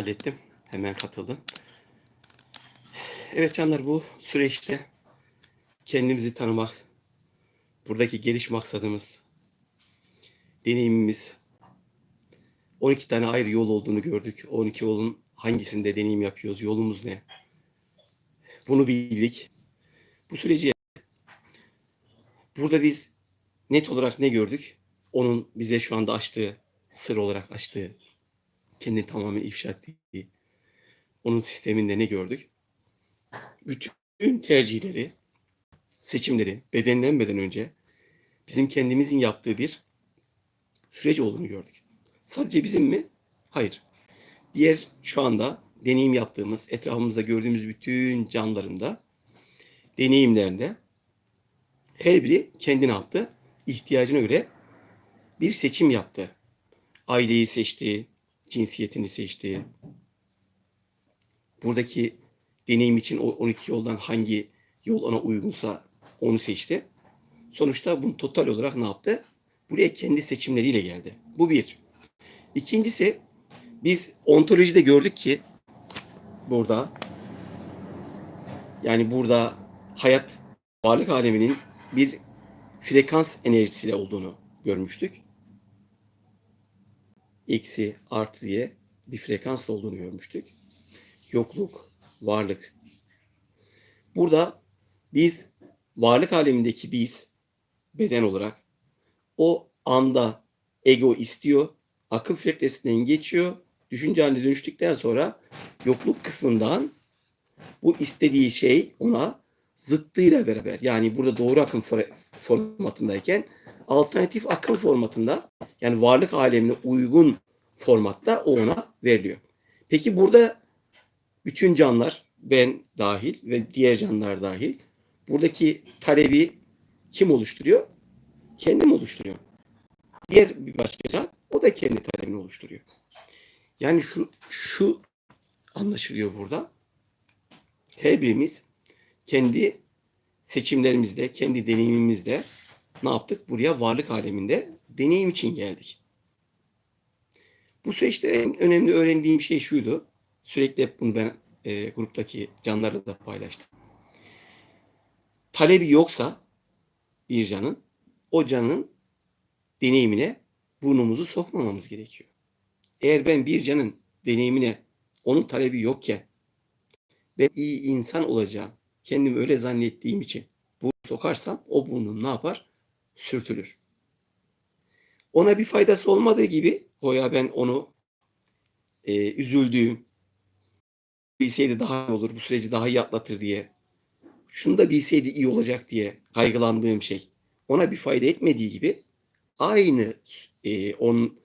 hallettim. Hemen katıldım. Evet canlar bu süreçte kendimizi tanımak, buradaki geliş maksadımız, deneyimimiz, 12 tane ayrı yol olduğunu gördük. 12 yolun hangisinde deneyim yapıyoruz, yolumuz ne? Bunu bildik. Bu süreci burada biz net olarak ne gördük? Onun bize şu anda açtığı, sır olarak açtığı, kendini tamamen ifşa ettiği, onun sisteminde ne gördük? Bütün tercihleri, seçimleri bedenlenmeden önce bizim kendimizin yaptığı bir süreç olduğunu gördük. Sadece bizim mi? Hayır. Diğer şu anda deneyim yaptığımız, etrafımızda gördüğümüz bütün canlılarında, deneyimlerinde her biri kendine yaptı, ihtiyacına göre bir seçim yaptı. Aileyi seçti, cinsiyetini seçti. Buradaki deneyim için o 12 yoldan hangi yol ona uygunsa onu seçti. Sonuçta bunu total olarak ne yaptı? Buraya kendi seçimleriyle geldi. Bu bir. İkincisi biz ontolojide gördük ki burada yani burada hayat varlık aleminin bir frekans enerjisiyle olduğunu görmüştük. Eksi artı diye bir frekans olduğunu görmüştük. Yokluk, varlık. Burada biz varlık alemindeki biz beden olarak o anda ego istiyor, akıl frekansinden geçiyor, düşünce haline dönüştükten sonra yokluk kısmından bu istediği şey ona zıttıyla beraber yani burada doğru akım for- formatındayken alternatif akım formatında yani varlık alemine uygun formatta o ona veriliyor. Peki burada bütün canlılar ben dahil ve diğer canlılar dahil buradaki talebi kim oluşturuyor? Kendim oluşturuyor. Diğer bir başka can o da kendi talebini oluşturuyor. Yani şu şu anlaşılıyor burada. Her birimiz kendi seçimlerimizde, kendi deneyimimizde ne yaptık? Buraya varlık aleminde deneyim için geldik. Bu süreçte en önemli öğrendiğim şey şuydu. Sürekli hep bunu ben e, gruptaki canlarla da paylaştım. Talebi yoksa bir canın, o canın deneyimine burnumuzu sokmamamız gerekiyor. Eğer ben bir canın deneyimine onun talebi yokken ben iyi insan olacağım, kendimi öyle zannettiğim için burnu sokarsam o burnum ne yapar? Sürtülür. Ona bir faydası olmadığı gibi goya ben onu e, üzüldüğüm, bilseydi daha iyi olur, bu süreci daha iyi atlatır diye, şunu da bilseydi iyi olacak diye kaygılandığım şey ona bir fayda etmediği gibi aynı e, onun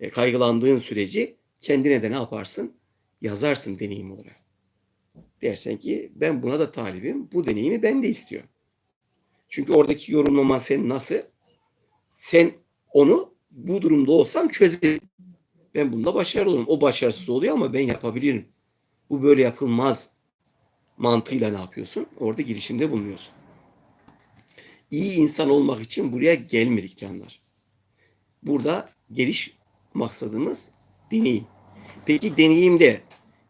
e, kaygılandığın süreci kendine de ne yaparsın? Yazarsın deneyim olarak. Dersen ki ben buna da talibim. Bu deneyimi ben de istiyorum. Çünkü oradaki yorumlama sen nasıl? Sen onu bu durumda olsam çözerim. Ben bunda başarılı olurum. O başarısız oluyor ama ben yapabilirim. Bu böyle yapılmaz mantığıyla ne yapıyorsun? Orada girişimde bulunuyorsun. İyi insan olmak için buraya gelmedik canlar. Burada geliş maksadımız deneyim. Peki deneyimde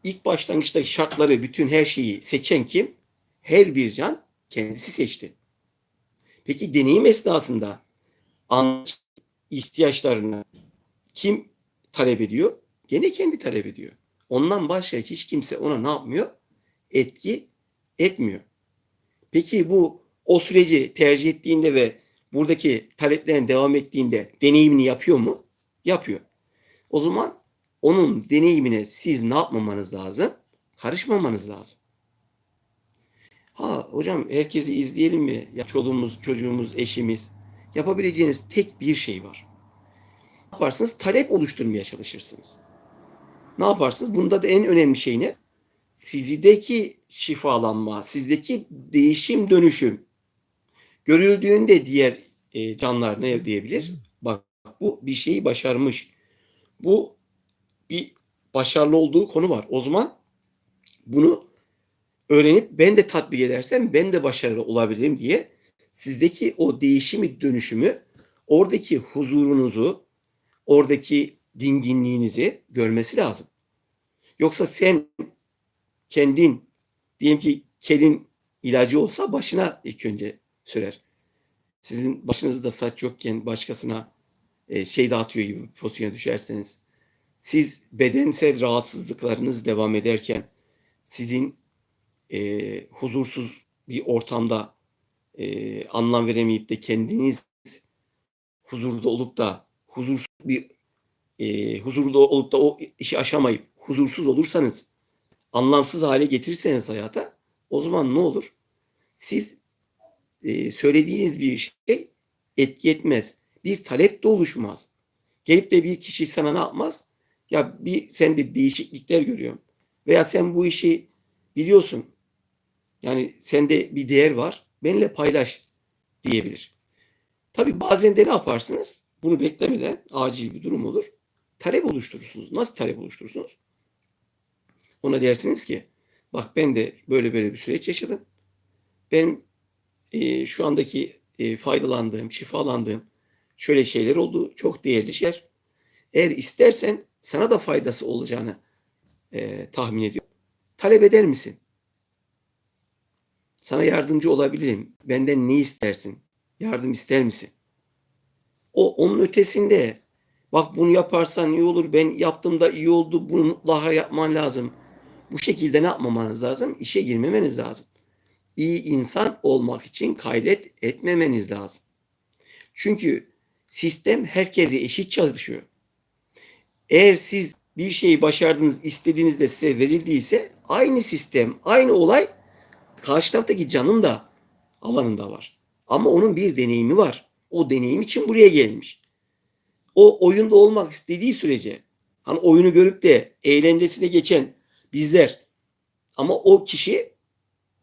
ilk başlangıçtaki şartları, bütün her şeyi seçen kim? Her bir can kendisi seçti. Peki deneyim esnasında ihtiyaçlarını kim talep ediyor? Gene kendi talep ediyor. Ondan başka hiç kimse ona ne yapmıyor? Etki etmiyor. Peki bu o süreci tercih ettiğinde ve buradaki taleplerin devam ettiğinde deneyimini yapıyor mu? Yapıyor. O zaman onun deneyimine siz ne yapmamanız lazım? Karışmamanız lazım. Ha hocam herkesi izleyelim mi? Ya çoluğumuz, çocuğumuz, eşimiz. Yapabileceğiniz tek bir şey var. Ne yaparsınız? Talep oluşturmaya çalışırsınız. Ne yaparsınız? Bunda da en önemli şey ne? Sizdeki şifalanma, sizdeki değişim, dönüşüm. Görüldüğünde diğer e, canlılar ne diyebilir? Bak bu bir şeyi başarmış. Bu bir başarılı olduğu konu var. O zaman bunu öğrenip ben de tatbik edersem ben de başarılı olabilirim diye sizdeki o değişimi, dönüşümü, oradaki huzurunuzu, oradaki dinginliğinizi görmesi lazım. Yoksa sen kendin diyelim ki kelin ilacı olsa başına ilk önce sürer. Sizin başınızda saç yokken başkasına e, şey dağıtıyor gibi pozisyona düşerseniz siz bedensel rahatsızlıklarınız devam ederken sizin e, huzursuz bir ortamda e, anlam veremeyip de kendiniz huzurda olup da huzursuz bir e, huzurda olup da o işi aşamayıp huzursuz olursanız anlamsız hale getirirseniz hayata o zaman ne olur? Siz e, söylediğiniz bir şey etki etmez. Bir talep de oluşmaz. Gelip de bir kişi sana ne yapmaz? Ya bir sen de değişiklikler görüyorum. Veya sen bu işi biliyorsun. Yani sende bir değer var. Benimle paylaş diyebilir. Tabii bazen de ne yaparsınız? Bunu beklemeden acil bir durum olur. Talep oluşturursunuz. Nasıl talep oluşturursunuz? Ona dersiniz ki bak ben de böyle böyle bir süreç yaşadım. Ben e, şu andaki e, faydalandığım, şifalandığım şöyle şeyler oldu. Çok değerli şeyler. Eğer istersen sana da faydası olacağını e, tahmin ediyorum. Talep eder misin? Sana yardımcı olabilirim. Benden ne istersin? Yardım ister misin? O onun ötesinde bak bunu yaparsan iyi olur. Ben yaptığımda iyi oldu. Bunu mutlaka yapman lazım. Bu şekilde ne yapmamanız lazım? İşe girmemeniz lazım. İyi insan olmak için gayret etmemeniz lazım. Çünkü sistem herkese eşit çalışıyor. Eğer siz bir şeyi başardınız, istediğinizde size verildiyse aynı sistem, aynı olay karşı taraftaki canın da alanında var. Ama onun bir deneyimi var. O deneyim için buraya gelmiş. O oyunda olmak istediği sürece hani oyunu görüp de eğlencesine geçen bizler ama o kişi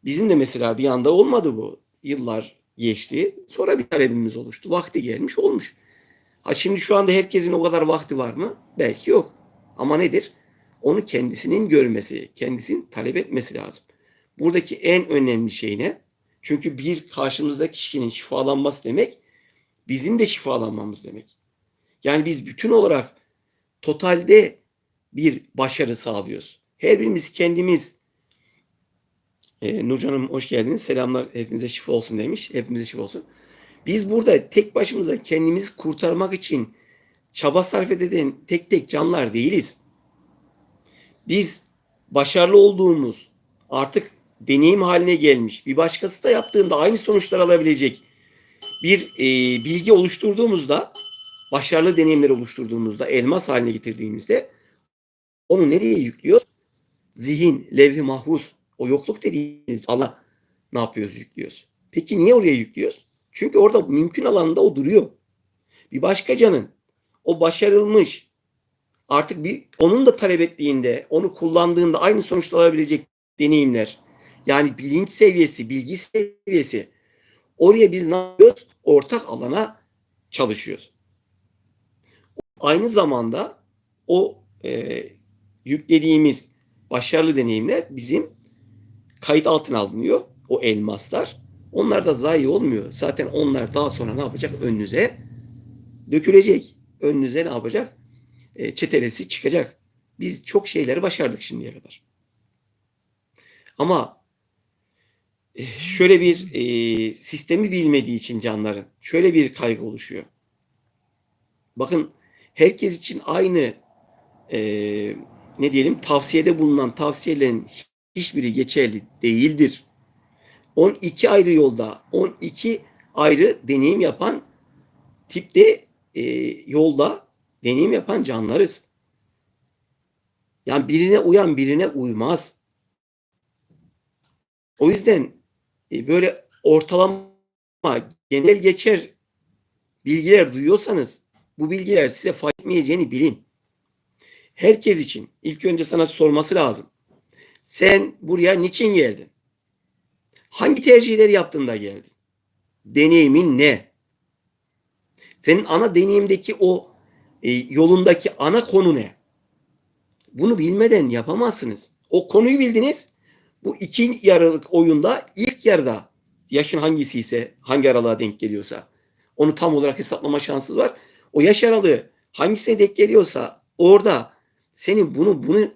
bizim de mesela bir anda olmadı bu. Yıllar geçti. Sonra bir talebimiz oluştu. Vakti gelmiş olmuş. Ha şimdi şu anda herkesin o kadar vakti var mı? Belki yok. Ama nedir? Onu kendisinin görmesi, kendisinin talep etmesi lazım. Buradaki en önemli şey ne? Çünkü bir karşımızdaki kişinin şifalanması demek bizim de şifalanmamız demek. Yani biz bütün olarak totalde bir başarı sağlıyoruz. Her birimiz kendimiz e, Nurcan'ım hoş geldiniz. Selamlar hepimize şifa olsun demiş. Hepimize şifa olsun. Biz burada tek başımıza kendimizi kurtarmak için çaba sarf eden tek tek canlar değiliz. Biz başarılı olduğumuz artık deneyim haline gelmiş bir başkası da yaptığında aynı sonuçlar alabilecek bir e, bilgi oluşturduğumuzda başarılı deneyimler oluşturduğumuzda elmas haline getirdiğimizde onu nereye yüklüyoruz? Zihin, levh-i mahfuz, o yokluk dediğimiz Allah ne yapıyoruz yüklüyoruz. Peki niye oraya yüklüyoruz? Çünkü orada mümkün alanında o duruyor. Bir başka canın o başarılmış artık bir onun da talep ettiğinde, onu kullandığında aynı sonuçlar alabilecek deneyimler. Yani bilinç seviyesi, bilgi seviyesi. Oraya biz ne yapıyoruz? Ortak alana çalışıyoruz. Aynı zamanda o e, yüklediğimiz başarılı deneyimler bizim kayıt altına alınıyor. O elmaslar. Onlar da zayi olmuyor. Zaten onlar daha sonra ne yapacak? Önünüze dökülecek. Önünüze ne yapacak? E, çetelesi çıkacak. Biz çok şeyleri başardık şimdiye kadar. Ama şöyle bir e, sistemi bilmediği için canların şöyle bir kaygı oluşuyor. Bakın herkes için aynı e, ne diyelim tavsiyede bulunan tavsiyelerin hiçbiri geçerli değildir. 12 ayrı yolda 12 ayrı deneyim yapan tipte e, yolda deneyim yapan canlarız. Yani birine uyan birine uymaz. O yüzden e, böyle ortalama genel geçer bilgiler duyuyorsanız bu bilgiler size fayda etmeyeceğini bilin. Herkes için ilk önce sana sorması lazım. Sen buraya niçin geldin? Hangi tercihleri yaptığında geldin? Deneyimin ne? Senin ana deneyimdeki o e, yolundaki ana konu ne? Bunu bilmeden yapamazsınız. O konuyu bildiniz. Bu iki yarılık oyunda ilk yarıda yaşın hangisi ise hangi aralığa denk geliyorsa onu tam olarak hesaplama şansınız var. O yaş aralığı hangisine denk geliyorsa orada senin bunu bunu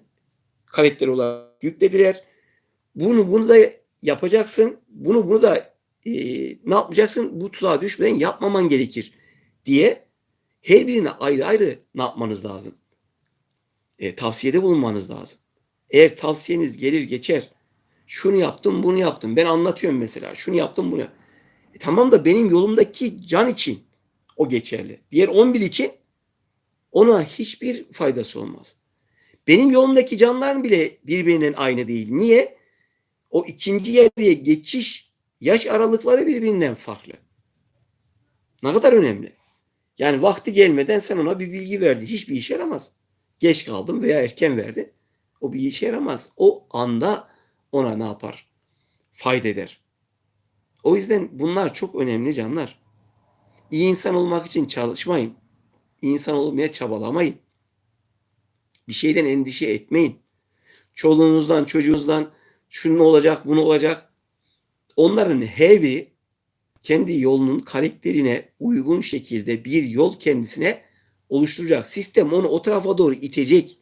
karakter olarak yüklediler. Bunu bunu da yapacaksın. Bunu bunu da e, ne yapacaksın? Bu tuzağa düşmeden yapmaman gerekir diye her birine ayrı ayrı ne yapmanız lazım? E, tavsiyede bulunmanız lazım. Eğer tavsiyeniz gelir geçer. Şunu yaptım, bunu yaptım. Ben anlatıyorum mesela. Şunu yaptım, bunu. E, tamam da benim yolumdaki can için o geçerli. Diğer 11 için ona hiçbir faydası olmaz. Benim yolumdaki canlar bile birbirinin aynı değil. Niye? O ikinci yerliğe geçiş yaş aralıkları birbirinden farklı. Ne kadar önemli. Yani vakti gelmeden sen ona bir bilgi verdi. Hiçbir işe yaramaz. Geç kaldım veya erken verdi. O bir işe yaramaz. O anda ona ne yapar? Fayda eder. O yüzden bunlar çok önemli canlar. İyi insan olmak için çalışmayın. İyi insan olmaya çabalamayın. Bir şeyden endişe etmeyin. Çoluğunuzdan, çocuğunuzdan şunun olacak, bunu olacak. Onların her biri kendi yolunun karakterine uygun şekilde bir yol kendisine oluşturacak. Sistem onu o tarafa doğru itecek.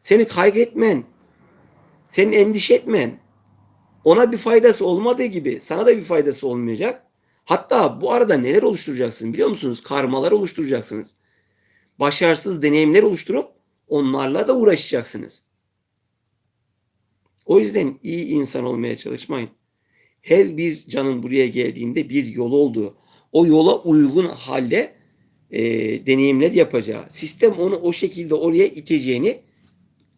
Seni kaygı etmen, senin endişe etmen, ona bir faydası olmadığı gibi sana da bir faydası olmayacak. Hatta bu arada neler oluşturacaksın biliyor musunuz? Karmalar oluşturacaksınız. Başarısız deneyimler oluşturup onlarla da uğraşacaksınız. O yüzden iyi insan olmaya çalışmayın. Her bir canın buraya geldiğinde bir yol olduğu, o yola uygun halde e, deneyimler yapacağı, sistem onu o şekilde oraya iteceğini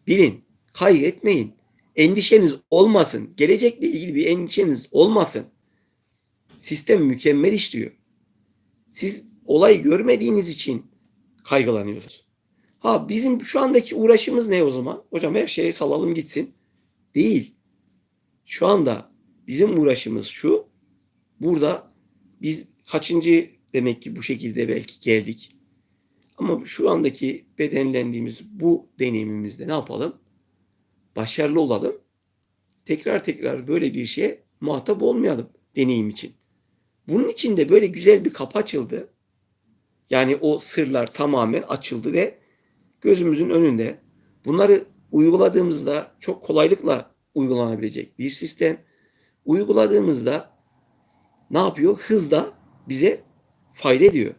bilin. Kaygı etmeyin. Endişeniz olmasın. Gelecekle ilgili bir endişeniz olmasın. Sistem mükemmel işliyor. Siz olay görmediğiniz için kaygılanıyorsunuz. Ha bizim şu andaki uğraşımız ne o zaman? Hocam her şeyi salalım gitsin. Değil. Şu anda bizim uğraşımız şu. Burada biz kaçıncı demek ki bu şekilde belki geldik. Ama şu andaki bedenlendiğimiz bu deneyimimizde ne yapalım? Başarılı olalım. Tekrar tekrar böyle bir şeye muhatap olmayalım deneyim için. Bunun için de böyle güzel bir kapı açıldı. Yani o sırlar tamamen açıldı ve gözümüzün önünde bunları uyguladığımızda çok kolaylıkla uygulanabilecek bir sistem. Uyguladığımızda ne yapıyor? Hızla bize fayda ediyor.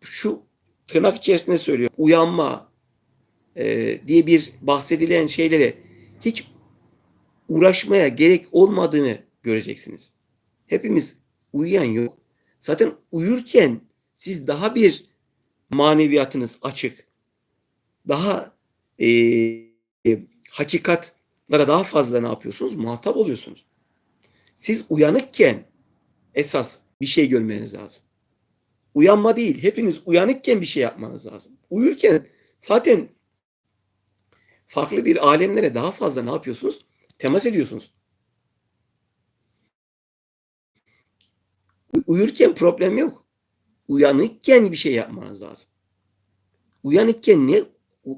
Şu tırnak içerisinde söylüyor. Uyanma e, diye bir bahsedilen şeylere hiç uğraşmaya gerek olmadığını göreceksiniz. Hepimiz uyuyan yok. Zaten uyurken siz daha bir maneviyatınız açık. Daha e, e, hakikatlara daha fazla ne yapıyorsunuz? Muhatap oluyorsunuz. Siz uyanıkken esas bir şey görmeniz lazım. Uyanma değil. Hepiniz uyanıkken bir şey yapmanız lazım. Uyurken zaten farklı bir alemlere daha fazla ne yapıyorsunuz? Temas ediyorsunuz. Uyurken problem yok. Uyanıkken bir şey yapmanız lazım. Uyanıkken ne?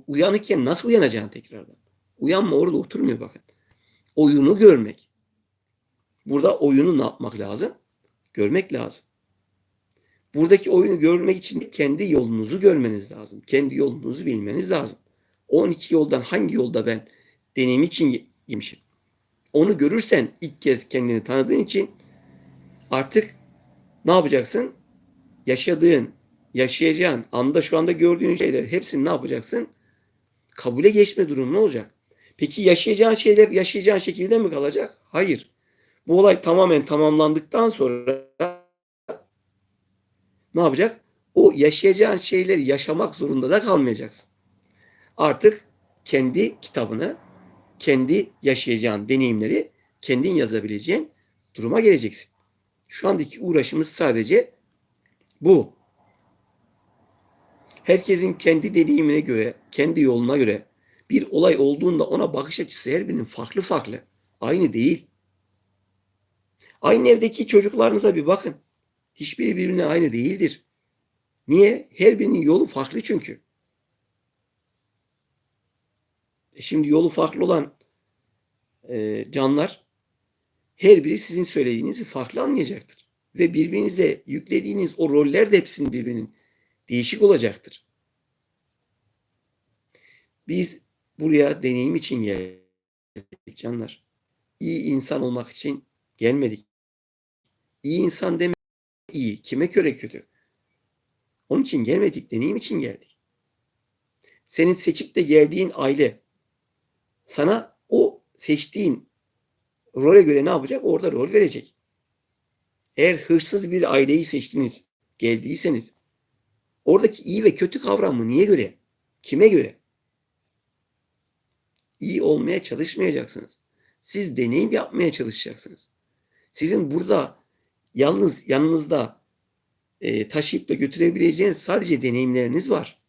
Uyanıkken nasıl uyanacaksın tekrardan? Uyanma orada oturmuyor bakın. Oyunu görmek. Burada oyunu ne yapmak lazım? Görmek lazım. Buradaki oyunu görmek için kendi yolunuzu görmeniz lazım. Kendi yolunuzu bilmeniz lazım. 12 yoldan hangi yolda ben deneyim için yemişim? Onu görürsen ilk kez kendini tanıdığın için artık ne yapacaksın? Yaşadığın, yaşayacağın, anda şu anda gördüğün şeyler hepsini ne yapacaksın? Kabule geçme durumu ne olacak? Peki yaşayacağın şeyler yaşayacağın şekilde mi kalacak? Hayır. Bu olay tamamen tamamlandıktan sonra ne yapacak? O yaşayacağın şeyleri yaşamak zorunda da kalmayacaksın. Artık kendi kitabını, kendi yaşayacağın deneyimleri kendin yazabileceğin duruma geleceksin. Şu andaki uğraşımız sadece bu. Herkesin kendi deneyimine göre, kendi yoluna göre bir olay olduğunda ona bakış açısı her birinin farklı farklı. Aynı değil. Aynı evdeki çocuklarınıza bir bakın. Hiçbiri birbirine aynı değildir. Niye? Her birinin yolu farklı çünkü. E şimdi yolu farklı olan e, canlar her biri sizin söylediğinizi farklı anlayacaktır. Ve birbirinize yüklediğiniz o roller de hepsinin birbirinin değişik olacaktır. Biz buraya deneyim için geldik canlar. İyi insan olmak için gelmedik. İyi insan demek iyi. Kime göre kötü? Onun için gelmedik. Deneyim için geldik. Senin seçip de geldiğin aile sana o seçtiğin role göre ne yapacak? Orada rol verecek. Eğer hırsız bir aileyi seçtiniz, geldiyseniz oradaki iyi ve kötü kavramı niye göre? Kime göre? İyi olmaya çalışmayacaksınız. Siz deneyim yapmaya çalışacaksınız. Sizin burada yalnız yanınızda e, taşıyıp da götürebileceğiniz sadece deneyimleriniz var.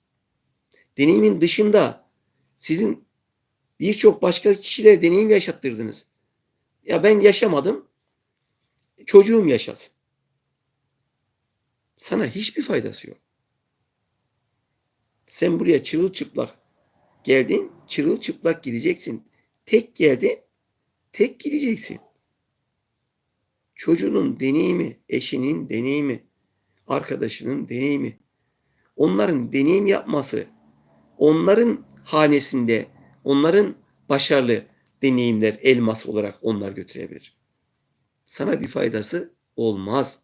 Deneyimin dışında sizin birçok başka kişilere deneyim yaşattırdınız. Ya ben yaşamadım, çocuğum yaşasın. Sana hiçbir faydası yok. Sen buraya çırılçıplak geldin, çırılçıplak gideceksin. Tek geldi, tek gideceksin. Çocuğunun deneyimi, eşinin deneyimi, arkadaşının deneyimi, onların deneyim yapması, onların hanesinde, onların başarılı deneyimler elmas olarak onlar götürebilir. Sana bir faydası olmaz.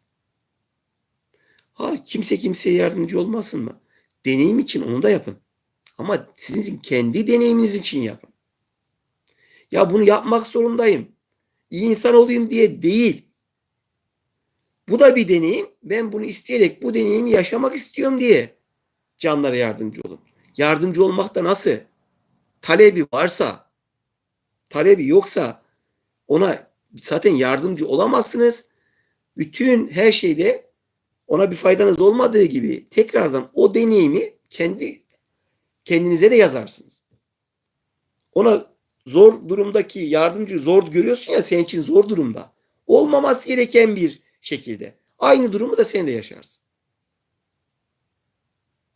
Ha kimse kimseye yardımcı olmasın mı? Deneyim için onu da yapın. Ama sizin kendi deneyiminiz için yapın. Ya bunu yapmak zorundayım. İyi insan olayım diye değil. Bu da bir deneyim. Ben bunu isteyerek bu deneyimi yaşamak istiyorum diye canlara yardımcı olun. Yardımcı olmak da nasıl? Talebi varsa, talebi yoksa ona zaten yardımcı olamazsınız. Bütün her şeyde ona bir faydanız olmadığı gibi tekrardan o deneyimi kendi kendinize de yazarsınız. Ona zor durumdaki yardımcı zor görüyorsun ya senin için zor durumda. Olmaması gereken bir şekilde. Aynı durumu da sen de yaşarsın.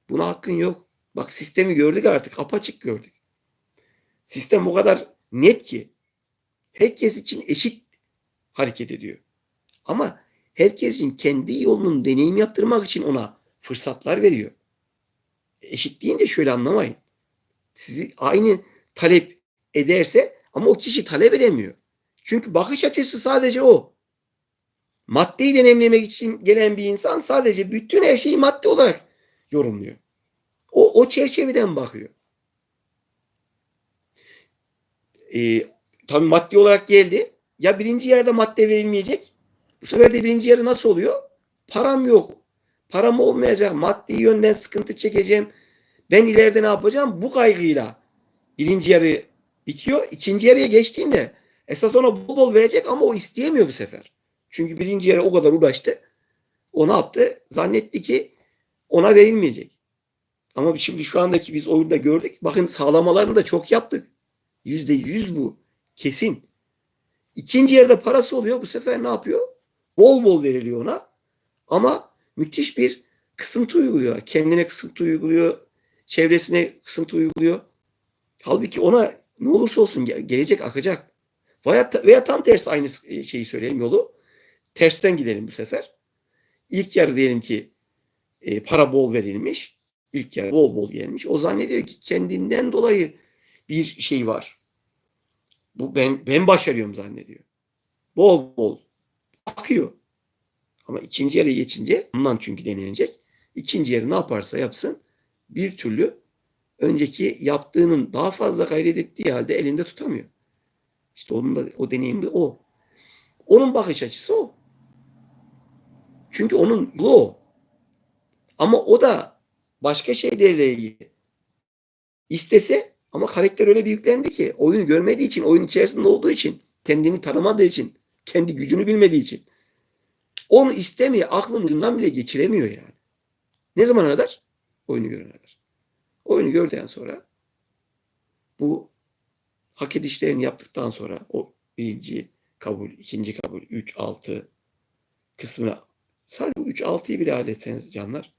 Buna hakkın yok. Bak sistemi gördük artık. Apaçık gördük. Sistem o kadar net ki herkes için eşit hareket ediyor. Ama herkesin kendi yolunun deneyim yaptırmak için ona fırsatlar veriyor. Eşit deyince şöyle anlamayın. Sizi aynı talep ederse ama o kişi talep edemiyor. Çünkü bakış açısı sadece o. Maddeyi deneyimlemek için gelen bir insan sadece bütün her şeyi madde olarak yorumluyor. O, o çerçeveden bakıyor. Ee, tabii maddi olarak geldi. Ya birinci yerde madde verilmeyecek. Bu sefer de birinci yarı nasıl oluyor? Param yok. Param olmayacak. Maddi yönden sıkıntı çekeceğim. Ben ileride ne yapacağım? Bu kaygıyla birinci yarı bitiyor. İkinci yarıya geçtiğinde esas ona bol bol verecek ama o isteyemiyor bu sefer. Çünkü birinci yarı o kadar uğraştı. O ne yaptı? Zannetti ki ona verilmeyecek. Ama şimdi şu andaki biz oyunda gördük. Bakın sağlamalarını da çok yaptık. Yüzde yüz bu. Kesin. İkinci yerde parası oluyor. Bu sefer ne yapıyor? Bol bol veriliyor ona. Ama müthiş bir kısıntı uyguluyor. Kendine kısıntı uyguluyor. Çevresine kısıntı uyguluyor. Halbuki ona ne olursa olsun gelecek akacak. Veya, veya tam tersi aynı şeyi söyleyelim yolu. Tersten gidelim bu sefer. İlk yarı diyelim ki e, para bol verilmiş. İlk yarı bol bol gelmiş. O zannediyor ki kendinden dolayı bir şey var. Bu ben ben başarıyorum zannediyor. Bol bol akıyor. Ama ikinci yere geçince ondan çünkü denilecek. İkinci yeri ne yaparsa yapsın bir türlü önceki yaptığının daha fazla gayret ettiği halde elinde tutamıyor. İşte onun da o deneyimi o. Onun bakış açısı o. Çünkü onun yolu o. Ama o da başka şeylerle ilgili istese ama karakter öyle bir yüklendi ki oyunu görmediği için, oyun içerisinde olduğu için, kendini tanımadığı için, kendi gücünü bilmediği için onu istemeye aklın ucundan bile geçiremiyor yani. Ne zaman kadar? Oyunu görene kadar. Oyunu gördükten sonra bu hak edişlerini yaptıktan sonra o birinci kabul, ikinci kabul, 3, 6 kısmına sadece bu 3, 6'yı bile halletseniz canlar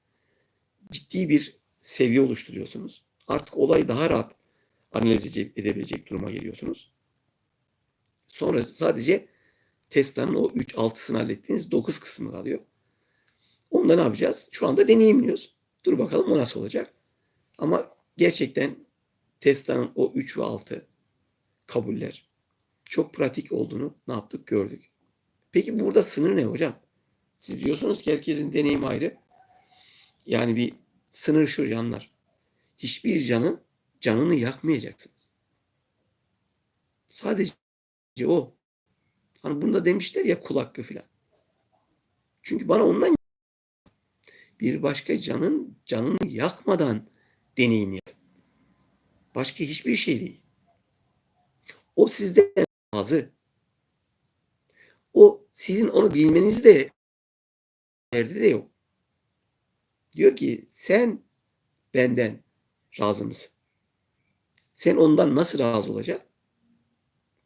ciddi bir seviye oluşturuyorsunuz. Artık olayı daha rahat analiz edebilecek duruma geliyorsunuz. Sonra sadece Tesla'nın o 3-6'sını hallettiğiniz 9 kısmı kalıyor. Onda ne yapacağız? Şu anda deneyimliyoruz. Dur bakalım o nasıl olacak. Ama gerçekten Tesla'nın o 3 ve 6 kabuller çok pratik olduğunu ne yaptık gördük. Peki burada sınır ne hocam? Siz diyorsunuz ki herkesin deneyimi ayrı. Yani bir sınır şu yanlar. Hiçbir canın canını yakmayacaksınız. Sadece o. Hani bunda demişler ya kul hakkı filan. Çünkü bana ondan bir başka canın canını yakmadan deneyim yap. Başka hiçbir şey değil. O sizde razı. O sizin onu bilmenizde derdi de yok. Diyor ki sen benden razı mısın? Sen ondan nasıl razı olacak?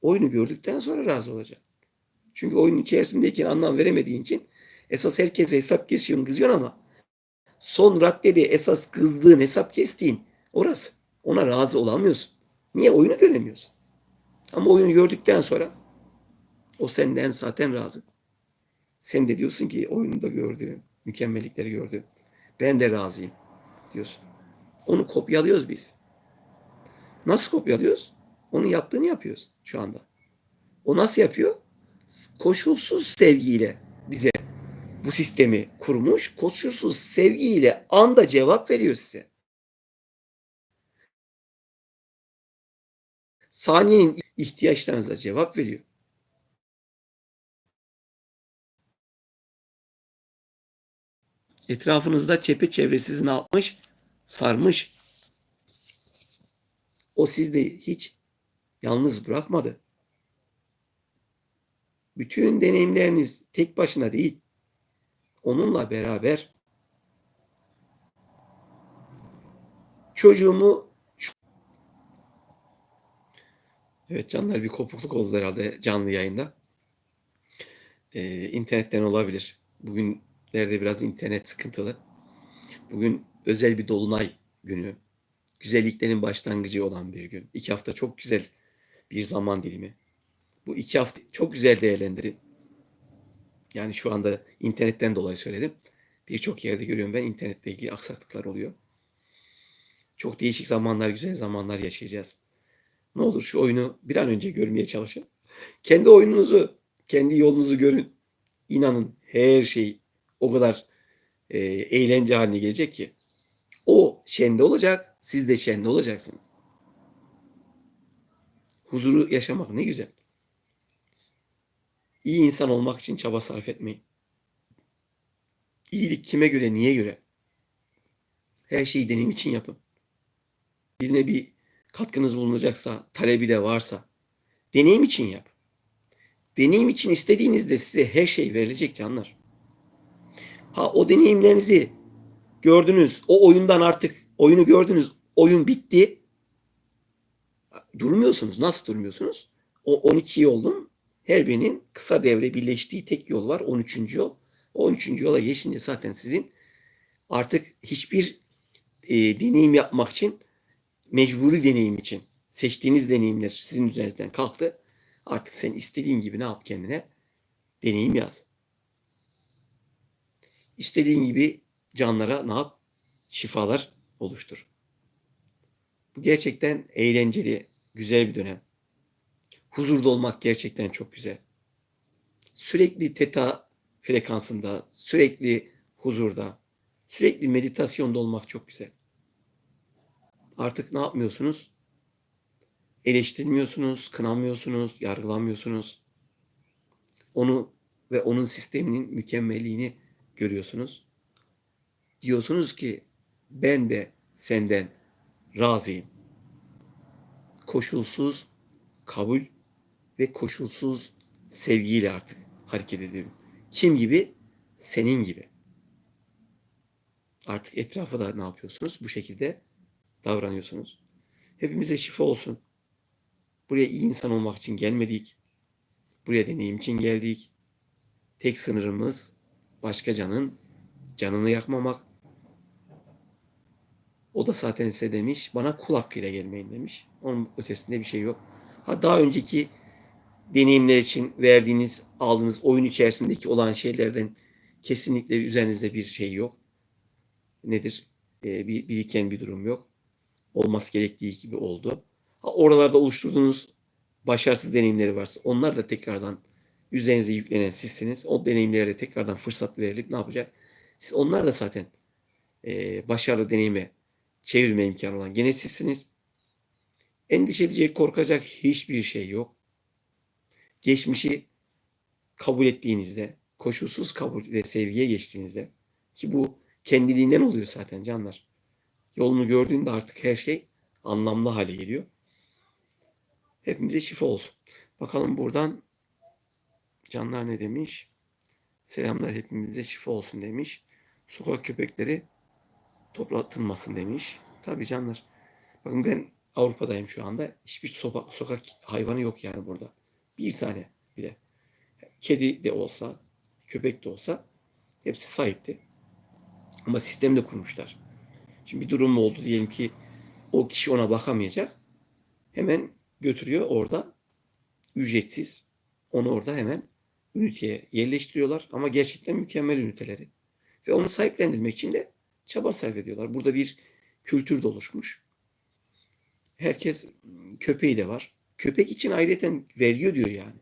Oyunu gördükten sonra razı olacak. Çünkü oyunun içerisindeyken anlam veremediğin için esas herkese hesap kesiyorsun, kızıyorsun ama son raddede esas kızdığın, hesap kestiğin orası. Ona razı olamıyorsun. Niye? Oyunu göremiyorsun. Ama oyunu gördükten sonra o senden zaten razı. Sen de diyorsun ki oyunda gördüğüm, mükemmellikleri gördüm. Ben de razıyım diyorsun. Onu kopyalıyoruz biz. Nasıl kopyalıyoruz? Onun yaptığını yapıyoruz şu anda. O nasıl yapıyor? Koşulsuz sevgiyle bize bu sistemi kurmuş. Koşulsuz sevgiyle anda cevap veriyor size. Saniyenin ihtiyaçlarınıza cevap veriyor. Etrafınızda çepeçevre sizi ne? Sarmış. O sizde hiç yalnız bırakmadı. Bütün deneyimleriniz tek başına değil. Onunla beraber çocuğumu Evet canlar bir kopukluk oldu herhalde canlı yayında. Ee, internetten olabilir. Bugünlerde biraz internet sıkıntılı. Bugün özel bir dolunay günü. Güzelliklerin başlangıcı olan bir gün. İki hafta çok güzel bir zaman dilimi. Bu iki hafta çok güzel değerlendirin. Yani şu anda internetten dolayı söyledim. Birçok yerde görüyorum ben internetle ilgili aksaklıklar oluyor. Çok değişik zamanlar, güzel zamanlar yaşayacağız. Ne olur şu oyunu bir an önce görmeye çalışın. Kendi oyununuzu, kendi yolunuzu görün. İnanın her şey o kadar e, eğlence haline gelecek ki. O şende olacak, siz de şende olacaksınız. Huzuru yaşamak ne güzel. İyi insan olmak için çaba sarf etmeyin. İyilik kime göre, niye göre? Her şeyi deneyim için yapın. Birine bir katkınız bulunacaksa, talebi de varsa deneyim için yap. Deneyim için istediğinizde size her şey verilecek canlar. Ha o deneyimlerinizi gördünüz. O oyundan artık oyunu gördünüz. Oyun bitti. Durmuyorsunuz. Nasıl durmuyorsunuz? O 12 yolun her birinin kısa devre birleştiği tek yol var. 13. yol. O 13. yola geçince zaten sizin artık hiçbir e, deneyim yapmak için mecburi deneyim için seçtiğiniz deneyimler sizin üzerinizden kalktı. Artık sen istediğin gibi ne yap kendine? Deneyim yaz. İstediğin gibi canlara ne yap? Şifalar oluştur. Bu gerçekten eğlenceli, güzel bir dönem. Huzurda olmak gerçekten çok güzel. Sürekli teta frekansında, sürekli huzurda, sürekli meditasyonda olmak çok güzel. Artık ne yapmıyorsunuz? Eleştirmiyorsunuz, kınamıyorsunuz, yargılamıyorsunuz. Onu ve onun sisteminin mükemmelliğini görüyorsunuz. Diyorsunuz ki ben de senden razıyım. Koşulsuz kabul ve koşulsuz sevgiyle artık hareket ediyorum. Kim gibi? Senin gibi. Artık etrafı da ne yapıyorsunuz? Bu şekilde davranıyorsunuz. Hepimize şifa olsun. Buraya iyi insan olmak için gelmedik. Buraya deneyim için geldik. Tek sınırımız başka canın canını yakmamak. O da zaten size demiş, bana kul hakkıyla gelmeyin demiş. Onun ötesinde bir şey yok. Ha daha önceki deneyimler için verdiğiniz, aldığınız oyun içerisindeki olan şeylerden kesinlikle üzerinizde bir şey yok. Nedir? Ee, bir biriken bir durum yok. olması gerektiği gibi oldu. Ha, oralarda oluşturduğunuz başarısız deneyimleri varsa onlar da tekrardan üzerinize yüklenen sizsiniz. O deneyimlere de tekrardan fırsat verilip ne yapacak? Siz onlar da zaten e, başarılı deneyime çevirme imkanı olan gene sizsiniz. Endişe edecek, korkacak hiçbir şey yok. Geçmişi kabul ettiğinizde, koşulsuz kabul ve sevgiye geçtiğinizde ki bu kendiliğinden oluyor zaten canlar. Yolunu gördüğünde artık her şey anlamlı hale geliyor. Hepimize şifa olsun. Bakalım buradan canlar ne demiş? Selamlar hepimize şifa olsun demiş. Sokak köpekleri toplatılmasın demiş. Tabii canlar. Bakın ben Avrupa'dayım şu anda. Hiçbir soka- sokak hayvanı yok yani burada. Bir tane bile. Kedi de olsa, köpek de olsa hepsi sahipti. Ama sistem de kurmuşlar. Şimdi bir durum oldu diyelim ki o kişi ona bakamayacak. Hemen götürüyor orada ücretsiz onu orada hemen üniteye yerleştiriyorlar ama gerçekten mükemmel üniteleri. Ve onu sahiplendirmek için de çaba sarf ediyorlar. Burada bir kültür de oluşmuş. Herkes köpeği de var. Köpek için ayrıca vergi ödüyor yani.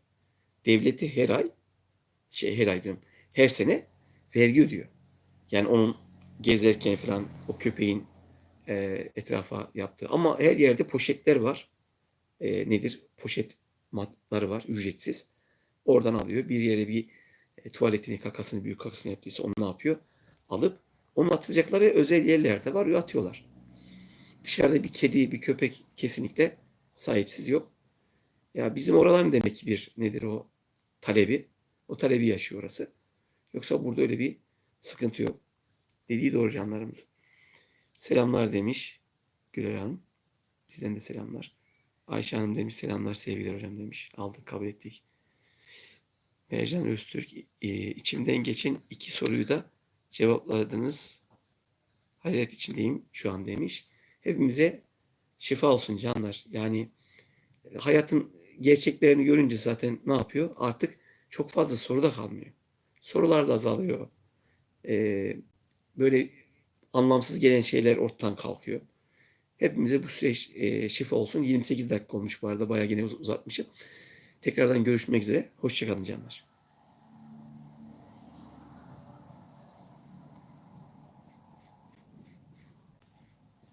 Devleti her ay şey her ay diyorum her sene vergi ödüyor. Yani onun gezerken falan o köpeğin e, etrafa yaptığı. Ama her yerde poşetler var. E, nedir? Poşet matları var ücretsiz. Oradan alıyor. Bir yere bir e, tuvaletini, kakasını, büyük kakasını yaptıysa onu ne yapıyor? Alıp onu atacakları özel yerlerde var atıyorlar. Dışarıda bir kedi, bir köpek kesinlikle sahipsiz yok. Ya bizim oraların demek ki bir nedir o talebi. O talebi yaşıyor orası. Yoksa burada öyle bir sıkıntı yok. Dediği doğru canlarımız. Selamlar demiş Güler Hanım. Sizden de selamlar. Ayşe Hanım demiş selamlar sevgiler hocam demiş. Aldık kabul ettik. Mercan Öztürk e, içimden geçen iki soruyu da cevapladınız. Hayret içindeyim şu an demiş. Hepimize şifa olsun canlar. Yani e, hayatın gerçeklerini görünce zaten ne yapıyor? Artık çok fazla soru da kalmıyor. Sorular da azalıyor. Ee, böyle anlamsız gelen şeyler ortadan kalkıyor. Hepimize bu süreç e, şifa olsun. 28 dakika olmuş bu arada. Bayağı uz- uzatmışım. Tekrardan görüşmek üzere. Hoşçakalın canlar.